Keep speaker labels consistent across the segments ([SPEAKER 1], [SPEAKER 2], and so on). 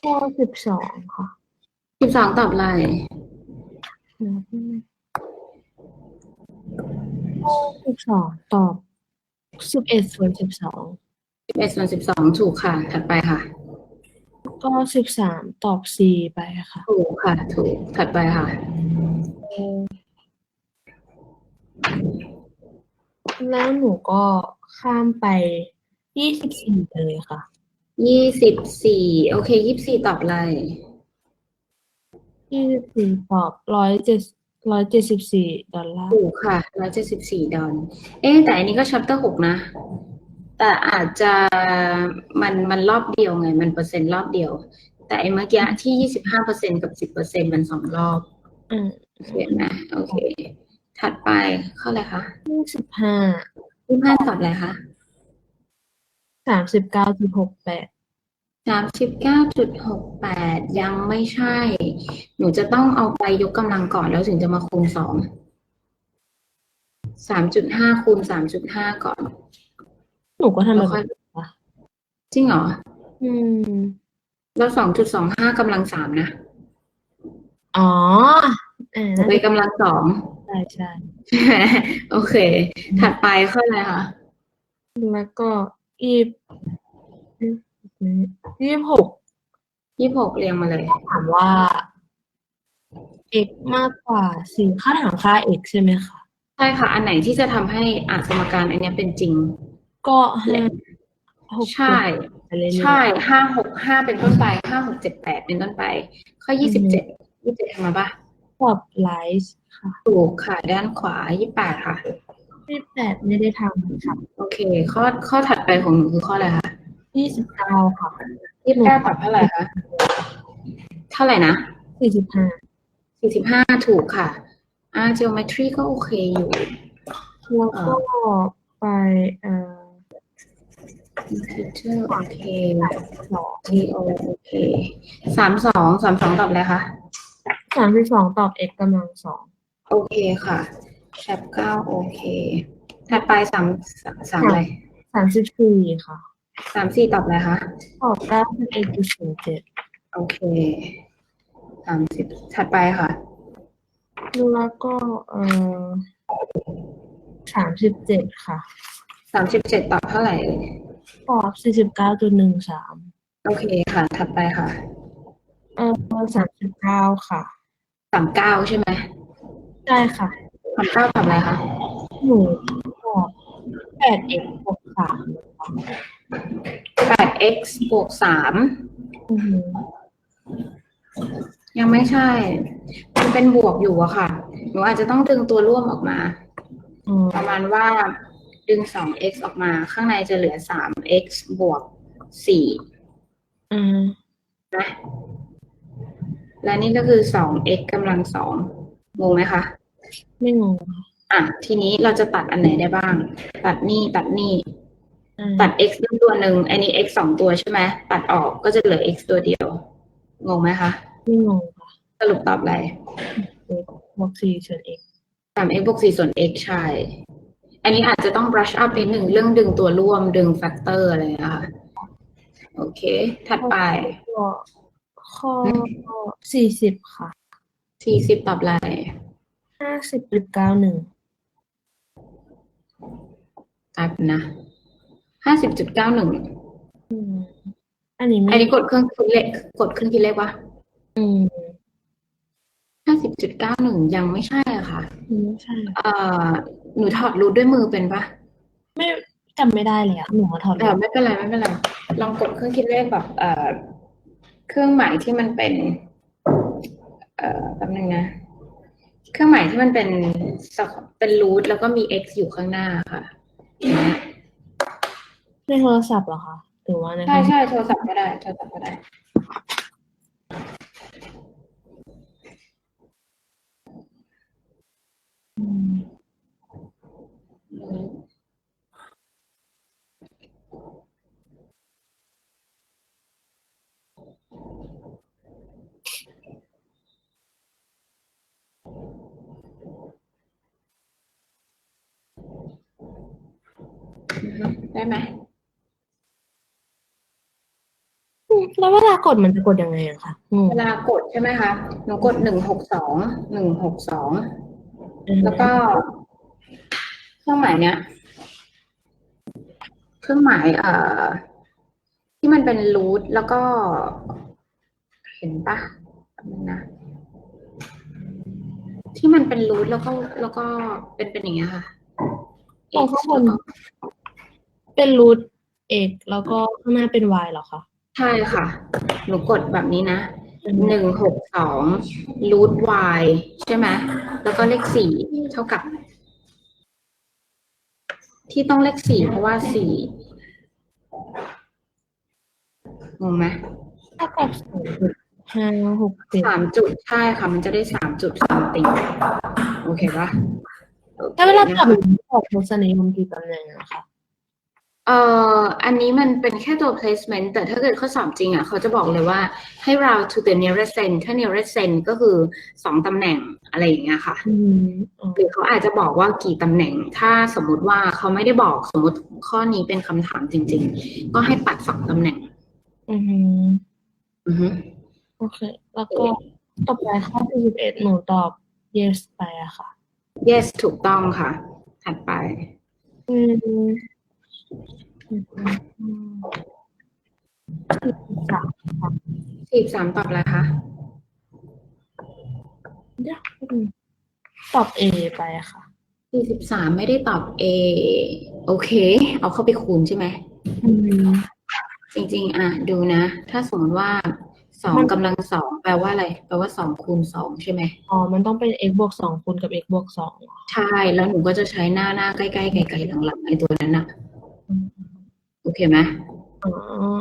[SPEAKER 1] ข้อสิบสองค่ะ
[SPEAKER 2] สิบสองตอบอะไร
[SPEAKER 1] อืมข้อสิบสองตอบสิบเอ็ดส่วนสิบสอง
[SPEAKER 2] สิบเอ็ดส่วนสิบสองถูกค่ะ ถัดไปค่ะ
[SPEAKER 1] ก็สิบสามตอบสี่ไปค่ะ
[SPEAKER 2] ถูกค่ะ ถูก ถัดไปค่ะ
[SPEAKER 1] แล้วหนูก็ข้ามไปยี่สิบสี่เลยค่ะ
[SPEAKER 2] ยี่สิบสี่โอเคยี่สิบสี่ตอบอะไร
[SPEAKER 1] ยี่สิบสี่ตอบร้อยเจ็ดร้อยเจ็ดสิบสี่ดอลลาร์
[SPEAKER 2] ถูกค่ะร้อยเจ็ดสิบสี่ดอลเอ๊ะแต่อันนี้ก็ชัปเตอร์หกนะ แต่อาจจะมันมันรอบเดียวไง มันเปอร์เซ็นต์รอบเดียว แต่ไอ้เมื่อกี้ที่ยี่สิบห้าเปอร์เซ็นกับสิบเปอร์เซ็นมันสองรอบ
[SPEAKER 1] อืม
[SPEAKER 2] เขียนนะโอเค ถัดไปข้ออะไรคะ
[SPEAKER 1] ยี่สิบห้า
[SPEAKER 2] ยี่ห้าตอบอะไรคะ
[SPEAKER 1] สามสิบเก้าจุดหกแปด
[SPEAKER 2] สามสิบเก้าจุดหกแปดยังไม่ใช่ หนูจะต้องเอาไปยกกำลังก่อนแล้วถึงจะมาคูณสองสามจุดห้าคูณสามจุดห้าก่อน
[SPEAKER 1] หนูก็ทำแบ
[SPEAKER 2] แล้ว
[SPEAKER 1] บ
[SPEAKER 2] ค่อย
[SPEAKER 1] นี้ค่ะ
[SPEAKER 2] จริงเหรอ
[SPEAKER 1] อืม
[SPEAKER 2] แล้วสองจุดสองห้ากำลังสามนะ
[SPEAKER 1] อ๋อเออนั่น
[SPEAKER 2] ไปกำลังสอง
[SPEAKER 1] ใช่ใช่
[SPEAKER 2] โอเค ถัดไปข้ออะไรคะ
[SPEAKER 1] แล้วก็ ยี่สิบยี่สิบหก
[SPEAKER 2] ยี่หกเรียงมาเลย
[SPEAKER 1] ถามว่า x มากกว่าสี่ค่าถามค่า x ใช่ไหมคะ
[SPEAKER 2] ใช่ค่ะ อันไหนที่จะทำให้อาสมการอันเนี้ยเป็นจริง
[SPEAKER 1] ก็ห้าหก
[SPEAKER 2] ใช่
[SPEAKER 1] ไปเรื่อยๆ
[SPEAKER 2] ใช่ห้าหกห้าเป็นต้นไปห้าหกเจ็ดแปดเป็นต้นไป ข้อยี่สิบเจ็ดยี่สิบเจ็ดทำมาปะ
[SPEAKER 1] ตอบไลฟ์ค่ะ
[SPEAKER 2] ถูกค่ะด้านขวายี่แปดค่ะ
[SPEAKER 1] ยี่สิบแปดไม่ได้ทำค่ะ
[SPEAKER 2] โอเค ข้อข้อถัดไปของหนูคือข้ออะไรคะ
[SPEAKER 1] ยี่สิบเก้าค่ะ
[SPEAKER 2] ยี่สิบเก้าตอบเท่าไหร่คะเท่าไหร่นะ
[SPEAKER 1] สี่สิบห้า
[SPEAKER 2] สี่สิบห้าถูกค่ะ อ่า geometry ก็โอเคอยู่
[SPEAKER 1] แล้วก็ไปเอ่อ
[SPEAKER 2] teacher โอเค
[SPEAKER 1] สอง
[SPEAKER 2] T O โอเคสามสองสามสองตอบอะไรคะ
[SPEAKER 1] สามสิบสองตอบ x กำลังสอง
[SPEAKER 2] โอเคค่ะ แชปเก้าโอเค ถัดไปสามสามอะไร
[SPEAKER 1] สามสิบสี่ค่ะ
[SPEAKER 2] สามสี่ตอบอะไรคะ
[SPEAKER 1] ตอบเก้าสิบเอ็ดจุดศูนย์เจ็ด
[SPEAKER 2] โอเคสามสิบถัดไปค่ะ
[SPEAKER 1] แล้วก็เอ่อสามสิบเจ็ดค่ะ
[SPEAKER 2] สามสิบเจ็ดตอบเท่าไหร่เอ่ย
[SPEAKER 1] ตอบสี่สิบเก้าจุดหนึ่งสาม
[SPEAKER 2] โอเคค่ะ ถัดไปค่ะ
[SPEAKER 1] เอ่อสามสิบเก้าค่ะ
[SPEAKER 2] สามเก้าใช่ไหม
[SPEAKER 1] ใช่ค่ะ
[SPEAKER 2] สามเก้าตอบอะไรคะ
[SPEAKER 1] หนูตอบแปด x บวกสาม
[SPEAKER 2] แปด x บวกสาม
[SPEAKER 1] อือหือ
[SPEAKER 2] ยังไม่ใช่ มันเป็นบวกอยู่อะค่ะ หนูอาจจะต้องดึงตัวร่วมออกมา
[SPEAKER 1] อืม
[SPEAKER 2] ประมาณว่าดึงสอง x ออกมา ข้างในจะเหลือสาม x บวกสี่
[SPEAKER 1] อืม
[SPEAKER 2] นะ และนี่ก็คือสอง x กำลังสองงงไหมคะ
[SPEAKER 1] ไม่งงค่ะ
[SPEAKER 2] อะทีนี้เราจะตัดอันไหนได้บ้าง ตัดนี่ตัดนี่
[SPEAKER 1] อืม
[SPEAKER 2] ตัด x ด้วยตัวหนึ่งอันนี้ x สองตัวใช่ไหมตัดออกก็จะเหลือ x ตัวเดียว งงไหมคะ
[SPEAKER 1] ไม่งงค่ะ
[SPEAKER 2] สรุปตอบอะไร
[SPEAKER 1] x บวกสี่ส่วน x
[SPEAKER 2] สาม x บวกสี่ส่วน x ใช่ อันนี้อาจจะต้อง brush up นิดหนึ่งเรื่องดึงตัวร่วมดึง factor อะไรนะคะโอเค ถัดไป
[SPEAKER 1] ก็ข้อสี่สิบค่ะ
[SPEAKER 2] สี่สิบตอบอะไร
[SPEAKER 1] ห้าสิบจุดเก้าหนึ่ง
[SPEAKER 2] ตายนะห้าสิบจุดเก้าหนึ่ง
[SPEAKER 1] อืมอันนี้
[SPEAKER 2] อั
[SPEAKER 1] ไม่
[SPEAKER 2] นนี้กดเครื่องคิดเลขกดเครื่องคิดเลขวะ
[SPEAKER 1] อืม
[SPEAKER 2] ห้าสิบจุดเก้าหนึ่งยังไม่ใช่อะค่ะ
[SPEAKER 1] ไม่ใช่
[SPEAKER 2] เอ่อหนูถอดรูทด้วยมือเป็นปะ
[SPEAKER 1] ไม่จำไม่ได้เลยอะหนูมาถอด
[SPEAKER 2] เออไม่เป็นไรไม่เป็นไรลองกดเครื่องคิดเลขแบบเอ่อเครื่องหมายที่มันเป็น เอ่อแป๊บนึงนะ เครื่องหมายที่มันเป็นเป็นรูทแล้วก็มี x อยู่ข้างหน้าค่ะ
[SPEAKER 1] ในโทรศัพท์เหรอคะถือว่าใน
[SPEAKER 2] ใช่ใช่โทรศัพท์ก็ได้โทรศัพท์ก็ได้
[SPEAKER 1] ได้ไหมแล้วเวลากดมันจะกดยังไงอะคะ
[SPEAKER 2] เวลากดใช่ไหมคะหนูกดหนึ่งหกสองหนึ่งหกสองแล้วก็เครื่องหมายเนี้ยเครื่องหมายเอ่อ ที่มันเป็นรูทแล้วก็ เห็นปะแป๊นึงนะ ที่มันเป็นรูทแล้วก็แล้วก็เป็นเป็นอย่างเงี้ยค่ะ
[SPEAKER 1] ตรงข้างน X แล้ เป็นรูท x แล้วก็ข้างหน้าเป็น y เหรอคะ
[SPEAKER 2] ใช่ค่ะ หนูกดแบบนี้นะหนึ่งหกสองรูท y ใช่ไหมแล้วก็เลขสี่เท่ากับ ที่ต้องเลขสี่เพราะว่าสี่งงไหม
[SPEAKER 1] เท่ากับสองจุดห้าหกเจ็ด
[SPEAKER 2] สามจุดใช่ค่ะ มันจะได้สามจุดสามติงโอเคปะโอค
[SPEAKER 1] ถ้าเวลา
[SPEAKER 2] นะ
[SPEAKER 1] ตอบ
[SPEAKER 2] คะ
[SPEAKER 1] ตอบทศนิยมกี่ตำแหน่งอะคะ
[SPEAKER 2] เอ่ออันนี้มันเป็นแค่ตัว placement แต่ถ้าเกิดข้อสอบจริงอะเขาจะบอกเลยว่าให้ round to the nearest cent ถ้า nearest cent ก็คือสองตำแหน่งอะไรอย่างเงี้ยค่ะ
[SPEAKER 1] อืมอ๋อ
[SPEAKER 2] หรือเขาอาจจะบอกว่ากี่ตำแหน่ง ถ้าสมมุติว่าเขาไม่ได้บอกสมมติข้อนี้เป็นคำถามจริง ๆ ก็ให้ปัดสองตำแหน่ง
[SPEAKER 1] อืม
[SPEAKER 2] อือฮึ
[SPEAKER 1] โอเค แล้วก็ต่อไปข้อที่สิบเอ็ดหนูตอบ yes ไปอะค่ะ
[SPEAKER 2] yes ถูกต้องค่ะ ถัดไป
[SPEAKER 1] อืม สาม
[SPEAKER 2] สี่สามตอบอะไรคะ
[SPEAKER 1] เดี๋ยวตอบ A ไปอะค่ะ
[SPEAKER 2] สี่สิบสามไม่ได้ตอบ A โอเค เอาเข้าไปคูณใช่ไหม
[SPEAKER 1] อืม
[SPEAKER 2] จริง ๆ อะ ดูนะ ถ้าสมมติว่าสอง
[SPEAKER 1] มัน
[SPEAKER 2] กำลังสองแปลว่าอะไร แปลว่าสองคูณสองใช่ไหม
[SPEAKER 1] อ๋อ มันต้องเป็น x บวกสองคูณกับ x บวกสองเหรอ
[SPEAKER 2] ใช่ แล้วหนูก็จะใช้หน้าหน้าใกล้ๆไกลๆหลังๆไอ้ตัวนั้นน่ะ
[SPEAKER 1] อืม
[SPEAKER 2] โอ เคไหม
[SPEAKER 1] อ๋อ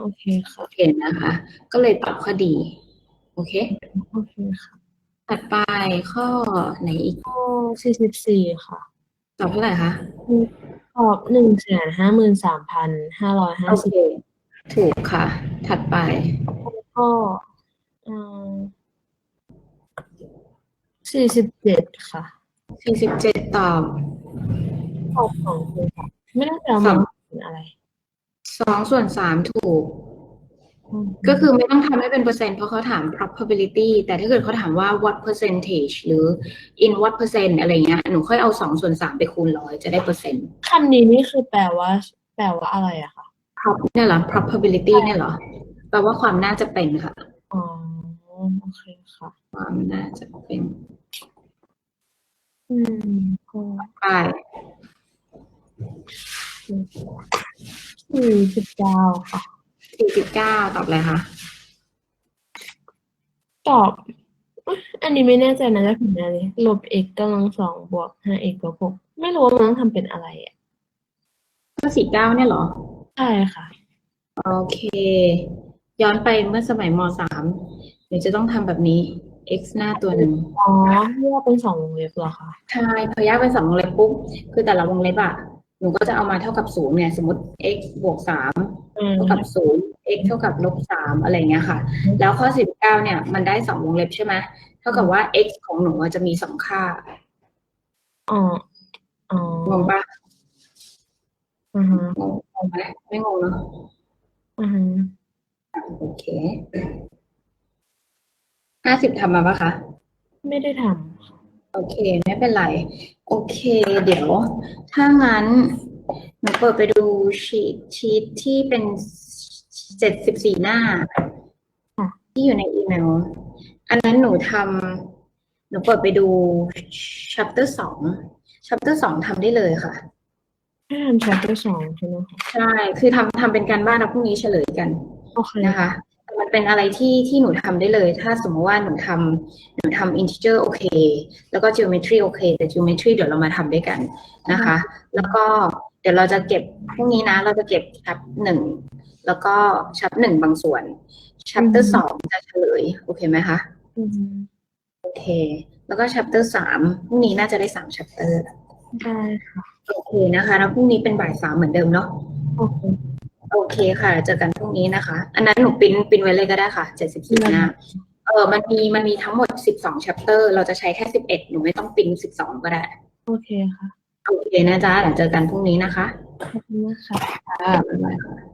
[SPEAKER 1] โอเคค่ะ
[SPEAKER 2] โอเคนะคะ ก็เลยตอบข้อดี โอเค
[SPEAKER 1] โอเคค่ะ
[SPEAKER 2] ถัดไปข้อไหนอีก
[SPEAKER 1] ข้อสี่สิบสี่ค่ะ
[SPEAKER 2] ตอบเท่าไหร่คะ
[SPEAKER 1] ตอบหนึ่งแสนห้าหมื่นสามพันห้าร้อยห้า
[SPEAKER 2] โอ
[SPEAKER 1] สิ
[SPEAKER 2] เค
[SPEAKER 1] บ
[SPEAKER 2] ถูกค่ะ ถัดไป
[SPEAKER 1] ก็สี่สิบเจ็ดค่ะ
[SPEAKER 2] สี่สิบเจ็ดตอบ
[SPEAKER 1] ตอบสองคูณค่ะ ไม่ได้จะมาเป็นอะไร
[SPEAKER 2] สองส่วนสามถูก
[SPEAKER 1] อืม
[SPEAKER 2] ก็คือไม่ต้องทำให้เป็นเปอร์เซ็นต์เพราะเขาถาม probability แต่ถ้าเกิดเขาถามว่า what percentage หรือ in what percent อะไรเงี้ยหนูค่อยเอาสองส่วนสามไปคูณร้อยจะได้เปอร์เซ็นต์
[SPEAKER 1] คำนี้นี่คือแปลว่า แปลว่าอะไรอะคะ
[SPEAKER 2] prop เนี่ยเหรอ probability เนี่ยเหรอแปลว่าความน่าจะเป็นค่ะ
[SPEAKER 1] อ๋อโอเคค่ะ
[SPEAKER 2] ความน่าจะเป็น
[SPEAKER 1] อืมก็
[SPEAKER 2] ไป
[SPEAKER 1] สี่สิบเก้าค่ะ
[SPEAKER 2] สี่สิบเก้าตอบอะไรคะ
[SPEAKER 1] ตอบอุ๊ยอันนี้ไม่แน่ใจนะจะผิดแน่เลยลบ x กำลังสองบวกห้า x ลบหกไม่รู้ว่ามันต้องทำเป็นอะไรอะ
[SPEAKER 2] ข้อสี่เก้าเนี่ยเหรอ
[SPEAKER 1] ใช่ค่ะ
[SPEAKER 2] โอเค ย้อนไปเมื่อสมัยมสามเดี๋ยวจะต้องทำแบบนี้ x หน้าตัวหนึ่ง
[SPEAKER 1] อ๋อเรียกเป็นสองวงเล็บเหรอคะ
[SPEAKER 2] ใช่พอแยกเป็นสองวงเล็บปุ๊บ คือแต่ละวงเล็บอะ หนูก็จะเอามาเท่ากับศูนย์เนี่ยสมมติ x บวกสาม
[SPEAKER 1] อืม
[SPEAKER 2] เท่ากับศูนย์ x เท่ากับลบสามอะไรอย่างเงี้ยค่ะ แล้วข้อสิบเก้าเนี่ย มันได้สองวงเล็บใช่ไหมเท่ากับว่า x ของหนูอะจะมีสองค่า
[SPEAKER 1] อ๋ออ๋อง
[SPEAKER 2] งปะ
[SPEAKER 1] อือฮะ
[SPEAKER 2] งงงงไหมไม่งงเนาะ
[SPEAKER 1] อือฮะ
[SPEAKER 2] โอเคห้าสิบทำมาปะคะ
[SPEAKER 1] ไม่ได้ท
[SPEAKER 2] โอเค ไม่เป็นไร โอเค เดี๋ยว ถ้างั้นหนูเปิดไปดูชีตชีตที่เป็นเจ็ดสิบสี่หน้า ที่อยู่ในอีเมล อันนั้นหนูทำหนูเปิดไปดู chapter สอง chapter สองทำได้เลยค่ะำ
[SPEAKER 1] ให้ทำ chapter สองใช่ไหมคะ
[SPEAKER 2] ใช่ คือทำทำเป็นการบ้านแล้วพรุ่งนี้เฉลยกัน
[SPEAKER 1] โอเค
[SPEAKER 2] นะคะแต่ มันเป็นอะไรที่ที่หนูทำได้เลย ถ้าสมมติว่าหนูทำหนูทำ integer โอเค แล้วก็ geometry โอเค แต่ geometry เดี๋ยวเรามาทำด้วยกันนะคะ แล้วก็เดี๋ยวเราจะเก็บพรุ่งนี้นะ เราจะเก็บชัปหนึ่งแล้วก็ชัปหนึ่งบางส่วน chapter สองจะเฉลย โอเคไหมคะ
[SPEAKER 1] อือฮึ
[SPEAKER 2] โอเค แล้วก็ chapter สามพรุ่งนี้น่าจะได้สาม chapter
[SPEAKER 1] ได้ค่ะ
[SPEAKER 2] โอเคนะคะ แล้วพรุ่งนี้เป็นบ่ายสามเหมือนเดิมเนาะ
[SPEAKER 1] โอเค
[SPEAKER 2] โอเคค่ะเจอกันพรุ่งนี้นะคะ อันนั้นหนูปริ้นปริ้นไว้เลยก็ได้ค่ะเจ็ดสิบสี่หน้าเออมันมีมันมีทั้งหมดสิบสอง chapter เราจะใช้แค่สิบเอ็ดหนูไม่ต้องปริ้นสิบสองก็ได้
[SPEAKER 1] โอเคค่ะ
[SPEAKER 2] โอเคนะจ๊ะเดี๋ยวเจอกันพรุ่งนี้นะคะ
[SPEAKER 1] ขอบคุณมากค่ะ
[SPEAKER 2] ค่ะ บ๊ายบายค่ะ